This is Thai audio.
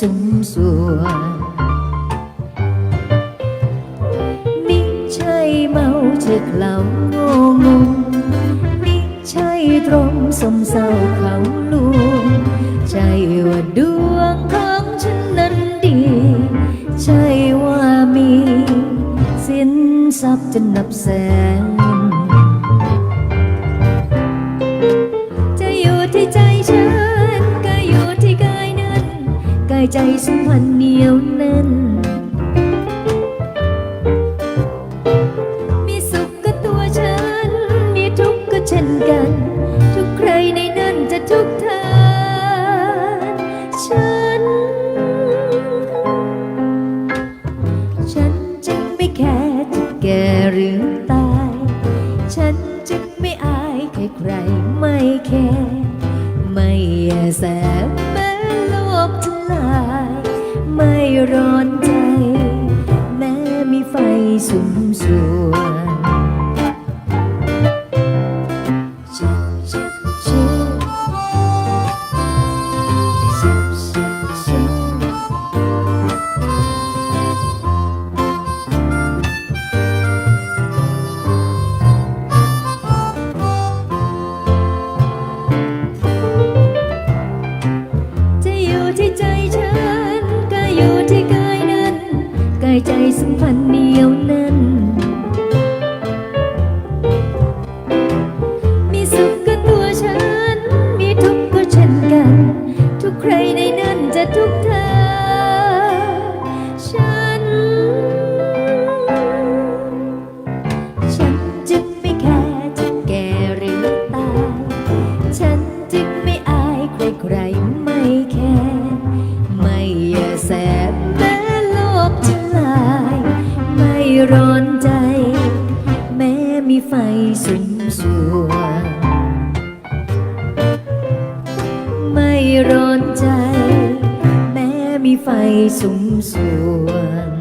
สมส่วนมิใช่เมาเธอเคล้าโงงุมมิใช่ตรงสมเศร้าเขาลวงใจว่าดวงของฉันนั้นดี ใช่ว่ามี สินทรัพย์จะนับแสนายใจสัมพันธ์เหนียวแน่น มีสุขก็ตัวฉัน มีทุกข์ก็เช่นกัน ทุกใครในนั้นจะทุกข์ทานฉัน ฉันจึงไม่แค่จะแก่หรือตาย ฉันจึงไม่อายใครใครไม่แค่ไม่แยแส มีไใครใครๆไม่แค่ไม่แย่แสบแม้โลกจะลาย ไม่ร้อนใจ แม้มีไฟสุมสวไม่ร้อนใจ แม้มีไฟสุมสวง